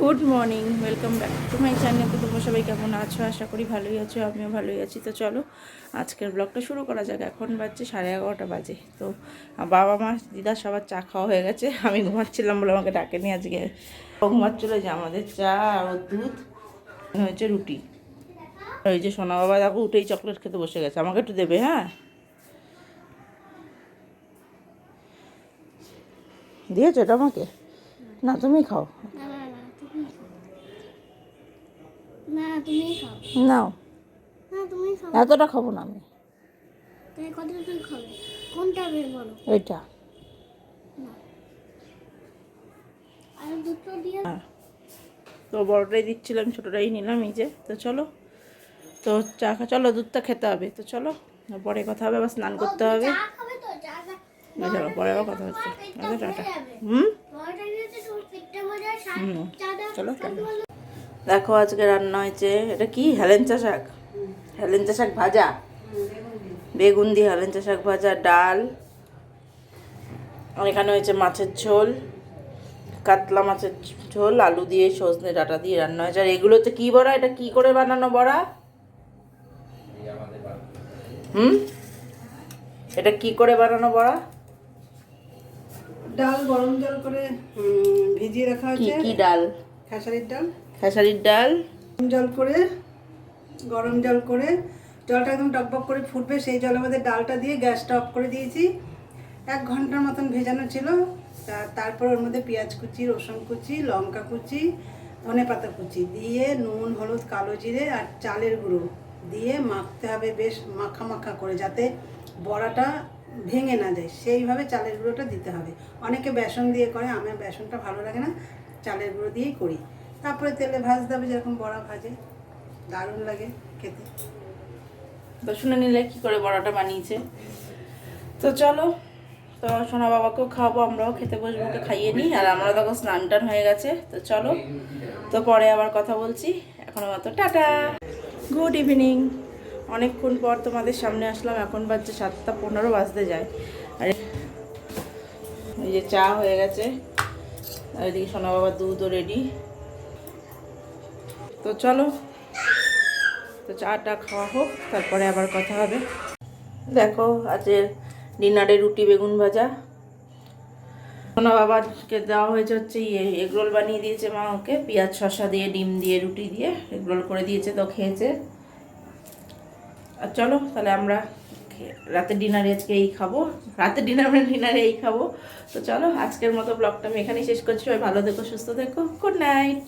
Good morning, welcome back to my channel. তো তোমরা সবাই কেমন আছো? আশা করি ভালোই আছো, আমিও ভালোই আছি। তো চলো, আজকের ব্লগটা শুরু করা যাক। এখন বাজছে সাড়ে এগারোটা বাজে। তো বাবা মা, দিদা সবার চা খাওয়া হয়ে গেছে। আমি ঘুমাচ্ছিলাম বলে আমাকে ডাকেনি আজকে। ঘুমাচ্ছিলো যে আমাদের চা আর দুধ হয়েছে রুটি। ওই যে সোনা বাবা দেখো উঠেই চকলেট খেতে বসে গেছে। আমাকে একটু দেবে হ্যাঁ? দিয়েছ এটা আমাকে? না তুমি খাও না না না তুমি খাও না তুমি খাও। নাও। না তুমি খাও। এতটা খাব না আমি। তুমি কতটা খাবে? কোনটা বের বলো ওইটা। আর দুটো দিয়ে হ্যাঁ। তো বড়টাই দিচ্ছিলাম ছোটোটাই নিলাম এই যে। তো চলো। তো চা খা চলো দুধটা খেতে হবে। তো চলো পরে কথা হবে আবার স্নান করতে হবে। চলো পরে আবার কথা হচ্ছে। আচ্ছা টাটা। হুম? হুম। চলো, টাটা। দেখো আজকে রান্না হয়েছে। এটা কি? হেলেঞ্চা শাক? হেলেঞ্চা শাক ভাজা? বেগুন দিয়ে হেলেঞ্চা শাক ভাজা ডাল। আর এখানে হয়েছে মাছের ঝোল। কাতলা মাছের ঝোল আলু দিয়ে সজনে ডাটা দিয়ে রান্না হয়েছে। আর এগুলো হচ্ছে কি বড়া? এটা কি করে বানানো বড়া? হুম? এটা কি করে বানানো বড়া? ডাল গরম জল করে ভিজিয়ে রাখা হয়েছে। কি ডাল? খেসারির ডাল? খেসারির ডাল। জল করে গরম জল করে জলটা একদম টকবক করে ফুটবে সেই জলের মধ্যে ডালটা দিয়ে গ্যাসটা অফ করে দিয়েছি। এক ঘণ্টার মতন ভেজানো ছিল তা- তারপর ওর মধ্যে পেঁয়াজ কুচি রসুন কুচি লঙ্কা কুচি ধনে পাতা কুচি দিয়ে নুন হলুদ কালো জিরে আর চালের গুঁড়ো দিয়ে মাখতে হবে বেশ মাখা মাখা করে যাতে বড়াটা ভেঙে না যায়। সেইভাবে চালের গুঁড়োটা দিতে হবে। অনেকে বেসন দিয়ে করে আমার বেসনটা ভালো লাগে না। চালের গুঁড়ো দিয়েই করি। তারপরে তেলে ভাজতে হবে যেরকম বড়া ভাজে। দারুণ লাগে খেতে। তো শুনে নিলে কি করে বড়াটা বানিয়েছে। তো চলো, তো সোনা বাবাকেও খাওয়াবো, আমরাও খেতে বসবো, ওকে খাইয়ে নিই। আর আমরা তখন স্নান টান হয়ে গেছে, তো চলো। তো পরে আবার কথা বলছি। এখনও মতো টাটা। Good evening. অনেকক্ষণ পর তোমাদের সামনে আসলাম, এখন বাজছে সাতটা পনেরো, বাজতে যায়। আর, এই যে চা হয়ে গেছে। এদিকে সোনা বাবার দুধও রেডি তো চলো, তো চাটা খাওয়া হোক, তারপরে আবার কথা হবে। দেখো আজকে ডিনারে রুটি বেগুন ভাজা। সোনা বাবাকে দেওয়া হয়েছে হচ্ছে ইয়ে এগরোল বানিয়ে দিয়েছে মা ওকে, পেঁয়াজ শসা দিয়ে, ডিম দিয়ে, রুটি দিয়ে এগরোল করে দিয়েছে, তো খেয়েছে। আর চলো, তাহলে আমরা রাতের ডিনারে আজকে এই খাব। রাতের ডিনার মানে ডিনারে এই খাব। তো চলো, আজকের মতো ব্লগটা আমি এখানেই শেষ করছি। সবাই ভালো থেকো, সুস্থ থেকো। Good night